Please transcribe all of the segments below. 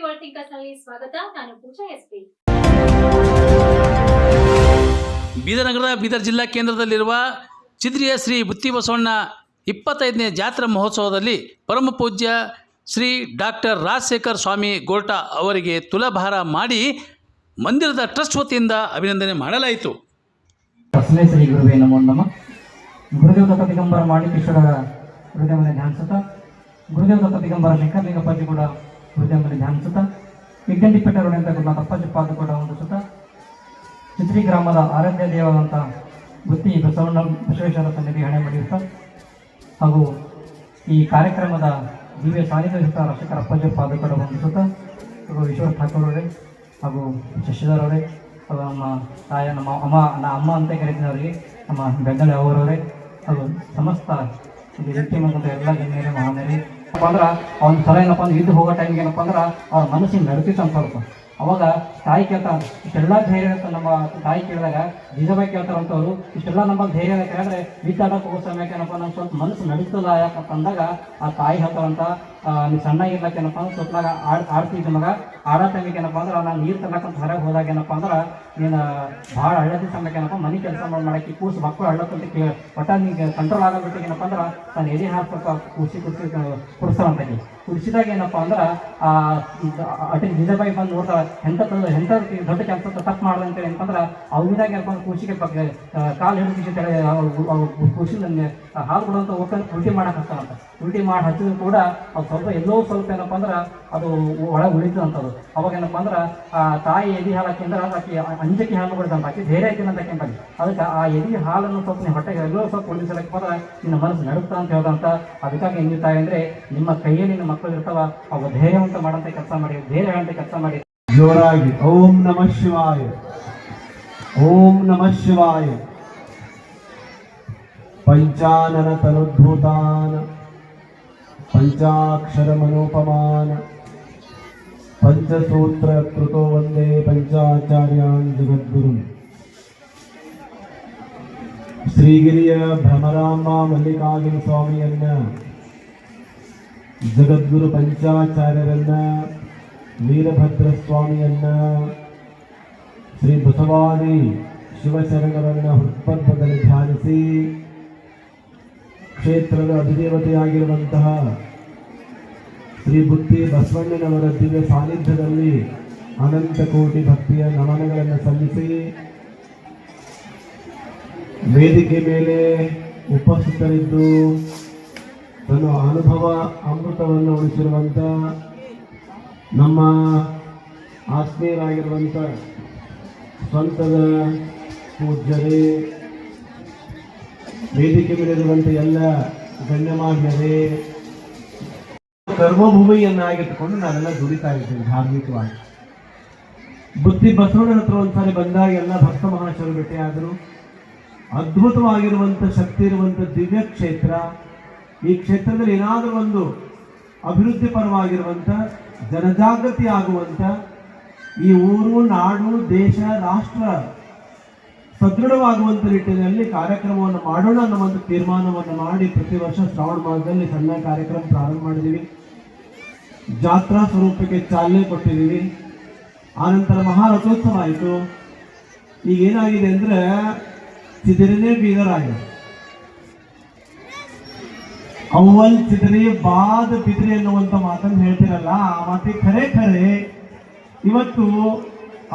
World ಥಿಂಕರ್ಸ್ನಲ್ಲಿ ಸ್ವಾಗತ. ನಾನು ಪೂಜಾ SP Bidar ನಗರದ ಬೀದರ್ ಜಿಲ್ಲಾ ಕೇಂದ್ರದಲ್ಲಿರುವ ಚಿದ್ರಿಯ ಶ್ರೀ ಬುತ್ತಿ ಬಸವಣ್ಣ ಇಪ್ಪತ್ತೈದನೇ ಜಾತ್ರಾ ಮಹೋತ್ಸವದಲ್ಲಿ ಪರಮ ಪೂಜ್ಯ ಶ್ರೀ ಡಾಕ್ಟರ್ ರಾಜಶೇಖರ್ ಸ್ವಾಮಿ ಗೋಲ್ಟಾ ಅವರಿಗೆ ತುಲಭಾರ ಮಾಡಿ ಮಂದಿರದ ಟ್ರಸ್ಟ್ ವತಿಯಿಂದ ಅಭಿನಂದನೆ ಮಾಡಲಾಯಿತು. ಶ್ರೀ ಗುರುವೇ ನಮೋ ನಮ. ಗುರುದೇವ ದತ್ತ ದಿಗಂಬರ ಗುರುದೇವನ ಧ್ಯಾನಿಸುತ್ತಾ ಗುರುದೇವ ದತ್ತ ದಿಗಂಬರ ಶಂಕರಲಿಂಗಪ್ಪಾಜಿ ಕೂಡ ಗುರುದೇವನ ಧ್ಯಾನಿಸುತ್ತಾ ಇಗ್ಗಂಡಿಪೆಟ್ಟರುಡೆಂತ ಗುರುನಾಥ ಅಪ್ಪಾಜಿ ಪಾದ ಕೂಡ ಸುತ್ತ ಚಿತ್ರಿ ಗ್ರಾಮದ ಆರಾಧ್ಯ ದೇವಾದಂಥ ಬುತ್ತಿ ಬಸವಣ್ಣ ಬಸವೇಶ್ವರ ಸನ್ನಿಧಿ ಹಣೆ ಮಾಡಿರುತ್ತ ಹಾಗೂ ಈ ಕಾರ್ಯಕ್ರಮದ ದಿವ್ಯ ಸಾನ್ನಿಧ್ಯ ರಕ್ಷಕರ ಅಪ್ಪಾಜಿ ಪಾದ ಕೂಡ ಹೊಂದಿಸುತ್ತಾ, ಹಾಗೂ ಈಶ್ವರ ಠಾಕೂರ್ ಅವರೇ, ಹಾಗೂ ಶಶಿಧರ್ ಅವರೇ, ಹಾಗೂ ನಮ್ಮ ತಾಯ, ನಮ್ಮ ಅಮ್ಮ ನಮ್ಮ ಅಮ್ಮ ಅಂತ ಕರೀತಿದ್ದವರಿಗೆ ನಮ್ಮ ಬೆಂಗಲ ಅವರವರೇ ಹಾಗೂ ಸಮಸ್ತ ಇಲ್ಲಿ ಎಲ್ಲ ಗಣ್ಯರೇ, ಮಹಾನರೇ ಅಂದ್ರೆ, ಅವ್ನ ಸಲ ಏನಪ್ಪ ಅಂದ್ರೆ ಇದ್ದು ಹೋಗೋ ಟೈಮ್ಗೆ ಏನಪ್ಪ ಅಂದ್ರೆ ಅವ್ರ ಮನಸ್ಸಿಗೆ ನಡುತ್ತಿತ್ತು ಅಂತ ಸ್ವಲ್ಪ ಅವಾಗ ತಾಯಿ ಕೇಳ್ತಾರೆ, ಇಷ್ಟೆಲ್ಲ ಧೈರ್ಯ ಇರುತ್ತೆ ನಮ್ಮ ತಾಯಿ ಕೇಳಿದಾಗ, ನಿಜವಾಗಿ ಕೇಳ್ತಾರಂತವ್ರು ಇಷ್ಟೆಲ್ಲ ನಮ್ಮ ಧೈರ್ಯ ಯಾಕಂದ್ರೆ ವಿಚಾರ ಹೋಗೋ ಏನಪ್ಪ, ನಂಗೆ ಸ್ವಲ್ಪ ಮನಸ್ಸು ನಡೀತದ, ಯಾಕಪ್ಪ ಅಂದಾಗ ಆ ತಾಯಿ ಹೇಳ್ತಾರಂತ ನೀವು ನೀ ಸಣ್ಣ ಇರ್ಲಕ್ಕ ಏನಪ್ಪ ಅಂದ್ರೆ, ಸ್ವಪ್ನಾಗ ಆಡ್, ಆಡ್ತಿದ್ದ ಮಗ ಆಡೋ ಟೈಮಿಗೆ ಏನಪ್ಪ ಅಂದ್ರೆ ನಾನು ನೀರು ತರಕಂತ ಹೊರಗೆ ಹೋದಾಗ ಏನಪ್ಪ ಅಂದ್ರೆ, ನೀನು ಭಾಳ ಹಳ್ಳದ ಸಮಯಕ್ಕೆ ಏನಪ್ಪ, ಮನೆ ಕೆಲಸ ಮಾಡಿ, ಮಾಡಕ್ಕೆ ಕೂಸು ಮಕ್ಕಳು ಹಳ್ಳಕ್ಕಂತ ಕೇಳಿ, ಒಟ್ಟ ನಿಂಗೆ ಕಂಟ್ರೋಲ್ ಆಗೋಬಿಟ್ಟಿಗೇನಪ್ಪ ಅಂದ್ರೆ, ನಾನು ಎದೆ ಹಾಕ್ಬೇಕು ಕೂಸಿ ಕುರ್ಸಿ ಕುಡಿಸ್ತಾರಂತ ಕುಡಿಸಿದಾಗ ಏನಪ್ಪ ಅಂದ್ರೆ, ಆ ನಿಜ ಜಿಜಬಾಯಿ ಬಂದು ನೋಡ್ತಾರ ಎಂತ ಎಂತ ದೊಡ್ಡ ಕೆಲಸ ತಪ್ಪು ಮಾಡಿದೆ ಅಂತೇಳಿ ಅಂತಂದ್ರೆ ಅವ್ರ ಏನಪ್ಪ ಅಂದ್ರೆ ಕೂಸಿಗೆ ಪಕ್ಕ ಕಾಲು ಹಿಡಿದು ಕಿಸಿ ಕೂಸಿ ನನಗೆ ಹಾಲು ಕೊಡುವಂತ ಹೋಗ್ಕೊಂಡು ಉಲ್ಟಿ ಮಾಡಕ್ಕೆ ಹತ್ತಾರಂತ ಉಲ್ಟಿ ಮಾಡಿ ಹಚ್ಚಿದ್ರು ಕೂಡ ಅದು ಸ್ವಲ್ಪ ಎಲ್ಲೋ ಸ್ವಲ್ಪ ಏನಪ್ಪ ಅಂದ್ರೆ ಅದು ಒಳಗೆ ಅಂತದ್ದು ಅವಾಗ ಏನಪ್ಪ ಅಂದ್ರೆ, ಆ, ತಾಯಿ ಎದಿ ಹಾಲು ಹಾಕಿಂದ್ರೆ ಆಕೆ ಅಂಜಕಿ ಹಾಲು ಬಿಡ್ದಂತ ಆಕಿ ಧೈರ್ಯ ಐತಿ ಅಂತ ಕೆಂಪಲ್ಲಿ ಅದಕ್ಕೆ ಆ ಎದಿ ಹಾಲನ್ನು ಸ್ವಲ್ಪ ನೀವು ಹೊಟ್ಟೆಗೆ ಎಲ್ಲೋ ಸ್ವಲ್ಪ ಉಳಿಸಲಕ್ಕೆ ಹೋದ್ರೆ ನಿನ್ನ ಮನಸ್ಸು ನಡುತ್ತಾ ಅಂತ ಹೇಳ್ದಂತ, ಅದಕ್ಕಾಗಿ ತಾಯಿ ಅಂದ್ರೆ ನಿಮ್ಮ ಕೈಯಲ್ಲಿ ನಿಮ್ಮ ಮಕ್ಕಳು ಇರ್ತಾವ ಅವು ಧೈರ್ಯವಂತ ಮಾಡಂತ ಕೆಲಸ ಮಾಡಿ ಧೈರ್ಯ ಅಂತ ಕೆಲಸ ಮಾಡಿ. ಜೋರಾಗಿ ಓಂ ನಮಃ ಶಿವಾಯ ಓಂ ನಮಃ ಶಿವಾಯ ಪಂಚಾನನ ತನುದ್ಭೂತಾನ ಪಂಚಾಕ್ಷರ ಮನೋಪಮಾನ ಪಂಚಸೂತ್ರ ಕೃತೋ ವಂದೇ ಪಂಚಾಚಾರ್ಯಾನ್ ಜಗದ್ಗುರು ಶ್ರೀಗಿರಿಯ ಭ್ರಮರಾಂಬ ಮಲ್ಲಿಕಾರ್ಜುನ ಸ್ವಾಮಿಯನ್ನ ಜಗದ್ಗುರು ಪಂಚಾಚಾರ್ಯರನ್ನ ವೀರಭದ್ರ ಸ್ವಾಮಿಯನ್ನ ಶ್ರೀ ಬಸವಾದಿ ಶಿವಶರಣರನ್ನ ಹೃತ್ಪದ್ಮದಲ್ಲಿ ಧ್ಯಾನಿಸಿ ಕ್ಷೇತ್ರದ ಅಧಿದೇವತೆಯಾಗಿರುವಂತಹ ಶ್ರೀ ಬುತ್ತಿ ಬಸವಣ್ಣನವರ ದಿವ್ಯ ಸಾನ್ನಿಧ್ಯದಲ್ಲಿ ಅನಂತ ಕೋಟಿ ಭಕ್ತಿಯ ನಮನಗಳನ್ನು ಸಲ್ಲಿಸಿ ವೇದಿಕೆ ಮೇಲೆ ಉಪಸ್ಥಿತರಿದ್ದು ತನ್ನ ಅನುಭವ ಅಮೃತವನ್ನು ಉಳಿಸಿರುವಂಥ ನಮ್ಮ ಆತ್ಮೀಯರಾಗಿರುವಂಥ ಸ್ವಂತದ ಪೂಜ್ಯರೇ, ವೇದಿಕೆ ಮೇಲಿರುವಂಥ ಎಲ್ಲ ಗಣ್ಯಮಾನ್ಯರೇ, ಕರ್ಮಭೂಮಿಯನ್ನಾಗಿಟ್ಟುಕೊಂಡು ನಾವೆಲ್ಲ ದುಡಿತಾ ಇದ್ದೇವೆ ಧಾರ್ಮಿಕವಾಗಿ. ಬುದ್ಧಿ ಬಸವಣ್ಣನ ಹತ್ರ ಒಂದ್ಸಾರಿ ಬಂದಾಗ ಎಲ್ಲ ಭಕ್ತ ಮಹಾಶಯರು ಭೇಟಿಯಾದರು ಅದ್ಭುತವಾಗಿರುವಂಥ ಶಕ್ತಿ ಇರುವಂಥ ದಿವ್ಯ ಕ್ಷೇತ್ರ ಈ ಕ್ಷೇತ್ರದಲ್ಲಿ ಏನಾದರೂ ಒಂದು ಅಭಿವೃದ್ಧಿ ಪರವಾಗಿರುವಂಥ ಜನಜಾಗೃತಿ ಆಗುವಂಥ ಈ ಊರು, ನಾಡು, ದೇಶ, ರಾಷ್ಟ್ರ ಸದೃಢವಾಗುವಂಥ ನಿಟ್ಟಿನಲ್ಲಿ ಕಾರ್ಯಕ್ರಮವನ್ನು ಮಾಡೋಣ ಅನ್ನುವಂಥ ತೀರ್ಮಾನವನ್ನು ಮಾಡಿ ಪ್ರತಿ ವರ್ಷ ಶ್ರಾವಣ ಮಾಸದಲ್ಲಿ ಸಣ್ಣ ಕಾರ್ಯಕ್ರಮ ಪ್ರಾರಂಭ ಮಾಡಿದ್ದೀವಿ ಜಾತ್ರಾ ಸ್ವರೂಪಕ್ಕೆ ಚಾಲನೆ ಕೊಟ್ಟಿದ್ದೀವಿ ಆನಂತರ ಮಹಾರಥೋತ್ಸವ ಆಯಿತು. ಈಗ ಏನಾಗಿದೆ ಅಂದ್ರೆ ಚಿದಿರನೇ ಬೀದರಾಗಿದೆ ಅವ್ವಲ್ ಚಿದ್ರಿ ಬಾದ್ ಬಿದ್ರಿ ಅನ್ನುವಂಥ ಮಾತನ್ನು ಹೇಳ್ತಿರಲ್ಲ, ಆ ಮಾತಿ ಖರೆ ಖರೆ. ಇವತ್ತು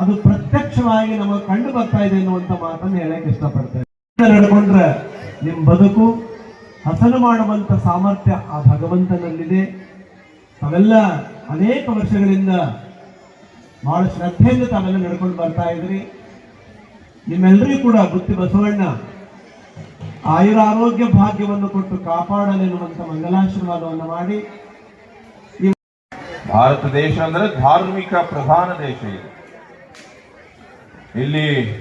ಅದು ಪ್ರತ್ಯಕ್ಷವಾಗಿ ನಮಗೆ ಕಂಡು ಬರ್ತಾ ಇದೆ ಅನ್ನುವಂಥ ಮಾತನ್ನು ಹೇಳಕ್ಕೆ ಇಷ್ಟಪಡ್ತೇವೆ ನಡ್ಕೊಂಡ್ರೆ ನಿಮ್ಮ ಬದುಕು ಹಸನು ಮಾಡುವಂತ ಸಾಮರ್ಥ್ಯ ಆ ಭಗವಂತನಲ್ಲಿದೆ. ತಾವೆಲ್ಲ ಅನೇಕ ವರ್ಷಗಳಿಂದ ಬಹಳ ಶ್ರದ್ಧೆಯಿಂದ ತಾವೆಲ್ಲ ನಡ್ಕೊಂಡು ಬರ್ತಾ ಇದ್ರಿ. ನಿಮ್ಮೆಲ್ಲರಿಗೂ ಕೂಡ ಬುತ್ತಿ ಬಸವಣ್ಣ ಆಯುರ ಆರೋಗ್ಯ ಭಾಗ್ಯವನ್ನು ಕೊಟ್ಟು ಕಾಪಾಡಲೆನ್ನುವಂತ ಮಂಗಲಾಶೀರ್ವಾದವನ್ನು ಮಾಡಿ. ಭಾರತ ದೇಶ ಅಂದ್ರೆ ಧಾರ್ಮಿಕ ಪ್ರಧಾನ ದೇಶ ಇದು. ಇಲ್ಲಿ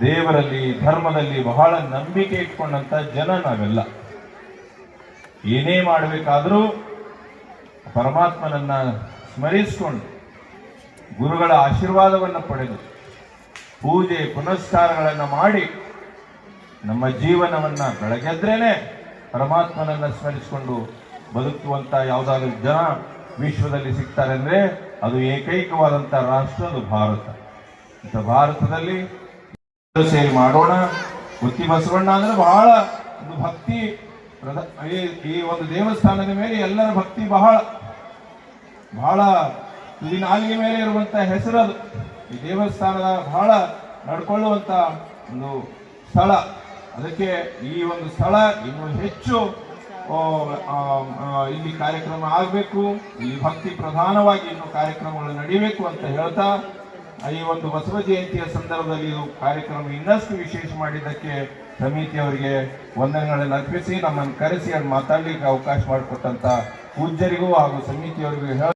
ದೇವರಲ್ಲಿ, ಧರ್ಮದಲ್ಲಿ ಬಹಳ ನಂಬಿಕೆ ಇಟ್ಕೊಂಡಂತ ಜನ ನಾವೆಲ್ಲ. ಏನೇ ಮಾಡಬೇಕಾದರೂ ಪರಮಾತ್ಮನನ್ನ ಸ್ಮರಿಸಿಕೊಂಡು ಗುರುಗಳ ಆಶೀರ್ವಾದವನ್ನು ಪಡೆದು ಪೂಜೆ ಪುನಸ್ಕಾರಗಳನ್ನು ಮಾಡಿ ನಮ್ಮ ಜೀವನವನ್ನು ಬೆಳಗೆದ್ರೇ ಪರಮಾತ್ಮನನ್ನು ಸ್ಮರಿಸಿಕೊಂಡು ಬದುಕುವಂಥ ಯಾವುದಾದ್ರೂ ಜನ ವಿಶ್ವದಲ್ಲಿ ಸಿಗ್ತಾರೆ ಅಂದರೆ ಅದು ಏಕೈಕವಾದಂಥ ರಾಷ್ಟ್ರ, ಅದು ಭಾರತ. ಇಂಥ ಭಾರತದಲ್ಲಿ ಸೇರಿ ಮಾಡೋಣ ಬುತ್ತಿ ಬಸವಣ್ಣ ಅಂದರೆ ಬಹಳ ಒಂದು ಭಕ್ತಿ ಈ- ಒಂದು ದೇವಸ್ಥಾನದ ಮೇಲೆ ಎಲ್ಲರ ಭಕ್ತಿ ಬಹಳ ಬಹಳ ತುದಿ ನಾಲಿಗೆ ಮೇಲೆ ಇರುವಂತ ಹೆಸರದು ಈ ದೇವಸ್ಥಾನದ ಬಹಳ ನಡ್ಕೊಳ್ಳುವಂಥ ಒಂದು ಸ್ಥಳ. ಅದಕ್ಕೆ ಈ ಒಂದು ಸ್ಥಳ ಇನ್ನೂ ಹೆಚ್ಚು ಇಲ್ಲಿ ಕಾರ್ಯಕ್ರಮ ಆಗಬೇಕು. ಈ ಭಕ್ತಿ ಪ್ರಧಾನವಾಗಿ ಇನ್ನು ಕಾರ್ಯಕ್ರಮಗಳು ನಡೀಬೇಕು ಅಂತ ಹೇಳ್ತಾ ಈ ಒಂದು ಬಸವ ಜಯಂತಿಯ ಸಂದರ್ಭದಲ್ಲಿ ಇದು ಕಾರ್ಯಕ್ರಮ ಇನ್ನಷ್ಟು ವಿಶೇಷ ಮಾಡಿದ್ದಕ್ಕೆ ಸಮಿತಿಯವರಿಗೆ ವಂದನೆಗಳನ್ನು ಅರ್ಪಿಸಿ, ನಮ್ಮನ್ನು ಕರೆಸಿ ಅಲ್ಲಿ ಮಾತಾಡ್ಲಿಕ್ಕೆ ಅವಕಾಶ ಮಾಡಿಕೊಟ್ಟಂತ ಪೂಜ್ಯರಿಗೂ ಹಾಗೂ ಸಮಿತಿಯವರಿಗೂ ಹೇಳ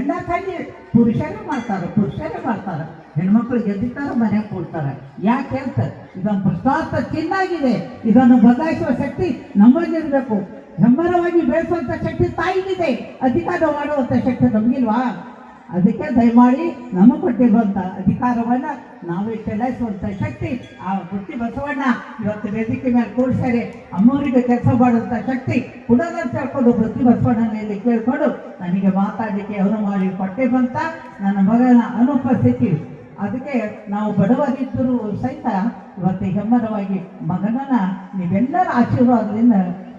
ಎಲ್ಲ ಕಡೆ ಪುರುಷರು ಮಾಡ್ತಾರೆ ಪುರುಷರು ಮಾಡ್ತಾರೆ. ಹೆಣ್ಮಕ್ಳು ಗೆದ್ದಿರ್ತಾರ ಮನೆಗೆ ಕೊಡ್ತಾರೆ. ಯಾಕೆ ಅಂತ ಇದೊಂದು ಪ್ರಶ್ನಾರ್ಥ ಚಿನ್ನಾಗಿದೆ ಇದನ್ನು ಬದಲಾಯಿಸುವ ಶಕ್ತಿ ನಮ್ಮಲ್ಲಿರ್ಬೇಕು. ಹೆಮ್ಮರವಾಗಿ ಬೆಳೆಸುವಂತ ಶಕ್ತಿ ತಾಯಿಗಿದೆ. ಅಧಿಕಾರ ಮಾಡುವಂತ ಶಕ್ತಿ ನಮಗಿಲ್ವಾ? ಅದಕ್ಕೆ ದಯಮಾಡಿ ನಮಗೆ ಅಧಿಕಾರವನ್ನ ನಾವೇ ಚಲಾಯಿಸುವಂತ ಶಕ್ತಿ, ಆ ಬುತ್ತಿ ಬಸವಣ್ಣ ಇವತ್ತು ವೇದಿಕೆ ಮೇಲೆ ಕೂಡಿಸ್ತಾರೆ ಅಮ್ಮವರಿಗೆ ಕೆಲಸ ಮಾಡುವಂತ ಶಕ್ತಿ ಕೊಡೋದಂತ ಹೇಳ್ಕೊಂಡು ಬುತ್ತಿ ಬಸವಣ್ಣನಲ್ಲಿ ಕೇಳ್ಕೊಂಡು ನನಗೆ ಮಾತಾಡಲಿಕ್ಕೆ ಕೊಟ್ಟೆ ಬಂತ. ನನ್ನ ಮಗನ ಅನುಪಸ್ಥಿತಿ ಅದಕ್ಕೆ ನಾವು ಬಡವರಿದ್ದರೂ ಸಹಿತ ಇವತ್ತು ಹೆಮ್ಮರವಾಗಿ ಮಗನನ್ನ ನೀವೆಲ್ಲರ ಆಶೀರ್ವಾದದಿಂದ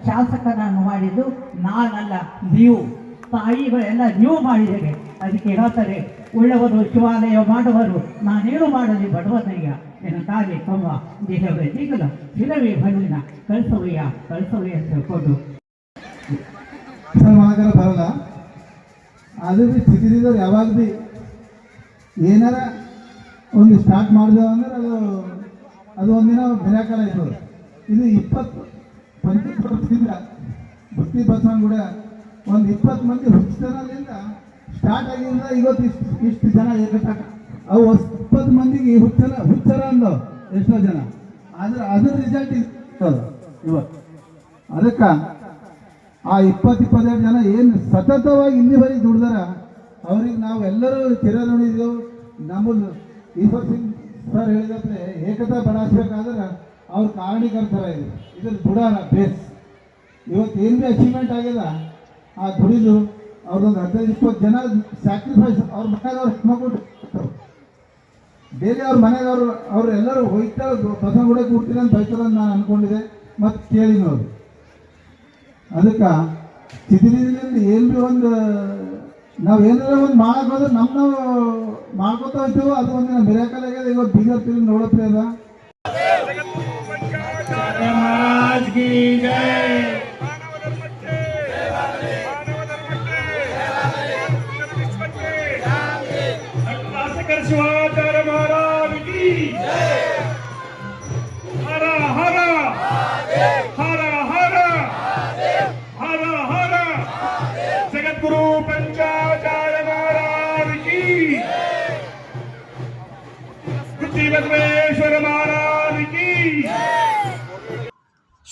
ಶಾಸಕನನ್ನು ಮಾಡಿದ್ದು ನಾನಲ್ಲ, ನೀವು. ತಾಯಿಗಳೆಲ್ಲ ನೀವು ಮಾಡಿದ್ದೇವೆ. ಅದಕ್ಕೆ ಹೇಳ್ತಾರೆ, ಉಳ್ಳವರು ಶಿವಾಲಯ ಮಾಡುವರು. ನಾನೇನು ಮಾಡಲಿ ಬಡವನಯ್ಯ ನಿನ್ನ ತಾಯಿ ಕಮ್ಮ ದೇಹವೇ ದಿಗಲ ಶಿಲವೇ ಬಣ್ಣಿನ ಕಳಿಸವಯ್ಯ ಕಳಿಸವಯ್ಯ ಅಂತ ಹೇಳ್ಕೊಂಡು. ಬರಲ್ಲ. ಆದ್ರೆ ಬಿ ಯಾವಾಗ ಬಿ ಏನಾರ ಒಂದು ಸ್ಟಾರ್ಟ್ ಮಾಡಿದೆವು ಅಂದ್ರೆ ಅದು ಅದು ಒಂದಿನ ಮಿರಾಕಲ್ ಇತ್ತು ಇದು ಇಪ್ಪತ್ತು ಪಂಚ ವರ್ಷದಿಂದ ಭಕ್ತಿ ಬಸವನ್ ಕೂಡ ಒಂದು ಇಪ್ಪತ್ತು ಮಂದಿ ಹುಚ್ಚತನದಿಂದ ಸ್ಟಾರ್ಟ್ ಆಗಿಂದ ಇವತ್ತು ಇಷ್ಟು ಇಷ್ಟು ಜನ ಏಕತಾಕ. ಅವು ಇಪ್ಪತ್ತು ಮಂದಿಗೆ ಹುಚ್ಚರ ಹುಚ್ಚರ ಅಂದವು ಎಷ್ಟೋ ಜನ. ಆದ್ರೆ ಅದ್ರ ರಿಸಲ್ಟ್ ಇವತ್ತು. ಅದಕ್ಕೆ ಆ ಇಪ್ಪತ್ತು, ಇಪ್ಪತ್ತೆರಡು ಜನ ಏನು ಸತತವಾಗಿ ಇನ್ನಿವರೆಗೆ ದುಡ್ದಾರ, ಅವ್ರಿಗೆ ನಾವು ಎಲ್ಲರೂ ಚಿರಋಣಿದೆವು ನಮ್ಮದು ಈಶ್ವರ್ ಸಿಂಗ್ ಸರ್ ಹೇಳಿದ್ರೆ ಏಕತಾ ಬಳಸ್ಬೇಕಾದ್ರೆ ಅವ್ರ ಕಾರಣೀಕರ್ತರ ಇದು ಇದ್ರ. ದುಡಾರ ಬೇಸ್. ಇವತ್ತು ಏನು ಭೀ ಅಚೀವ್ಮೆಂಟ್ ಆಗ್ಯದ? ಆ ದುಡಿದು ಅವ್ರದೊಂದು ಹದಿನೈದು, ಇಪ್ಪತ್ತು ಜನ ಸ್ಯಾಕ್ರಿಫೈಸ್ ಅವ್ರ ಮನೆಗೆ ಅವ್ರು ಹೆಣ್ಮಕ್ಳು ಡೈಲಿ ಅವ್ರ ಮನೆಯವರು, ಅವರು ಎಲ್ಲರೂ ಹೋಯ್ತಾ ಬಸವಗುಡ ಕೂಡ್ತೀನಿ ಅಂತ ಹೋಯ್ತಾರ ಅಂತ ನಾನು ಅನ್ಕೊಂಡಿದ್ದೆ ಮತ್ತು ಕೇಳಿ ನೋಡಿ ಅದಕ್ಕೆ ಚಿತ್ರದಲ್ಲಿ ಏನು ಭೀ ಒಂದು ನಾವು ಏನಾರ ಒಂದು ಮಾಡಕ್ ಹೋದ್ರೆ ನಮ್ಮ ನಾವು ಮಾಡ್ಕೋತಾ ಹೋಗ್ತೀವೋ ಅದು ಒಂದು ಮಿರಾಕಲ್ ಆಗ್ಯದ ಇವತ್ತು ಬಿಜೆಪಿ ನೋಡತ್ತೆ ನೋಡಪ್ರಿ ಅದ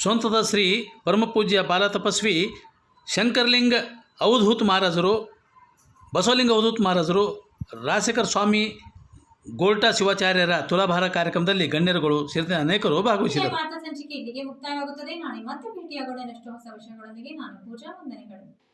ಸ್ವಂತದ ಶ್ರೀ ಪರಮಪೂಜ್ಯ ಬಾಲತಪಸ್ವಿ ಶಂಕರ್ಲಿಂಗ ಅವಧೂತ್ ಮಹಾರಾಜರು, ಬಸವಲಿಂಗ ಅವಧೂತ್ ಮಹಾರಾಜರು, ರಾಜಶೇಖರ ಸ್ವಾಮಿ ಗೋಲ್ಟಾ ಶಿವಾಚಾರ್ಯರ ತುಲಾಭಾರ ಕಾರ್ಯಕ್ರಮದಲ್ಲಿ ಗಣ್ಯರುಗಳು ಸೇರಿದಂತೆ ಅನೇಕರು ಭಾಗವಹಿಸಿದರು. ಮುಕ್ತಾಯವಾಗುತ್ತದೆ. ನಾಳೆ ಮತ್ತೆ ಭೇಟಿಯಾಗೋಣ. ಹೊಸ ವಿಷಯಗಳೊಂದಿಗೆ ನಾನು ಪೂಜಾ ವಂದನೆಗಳು.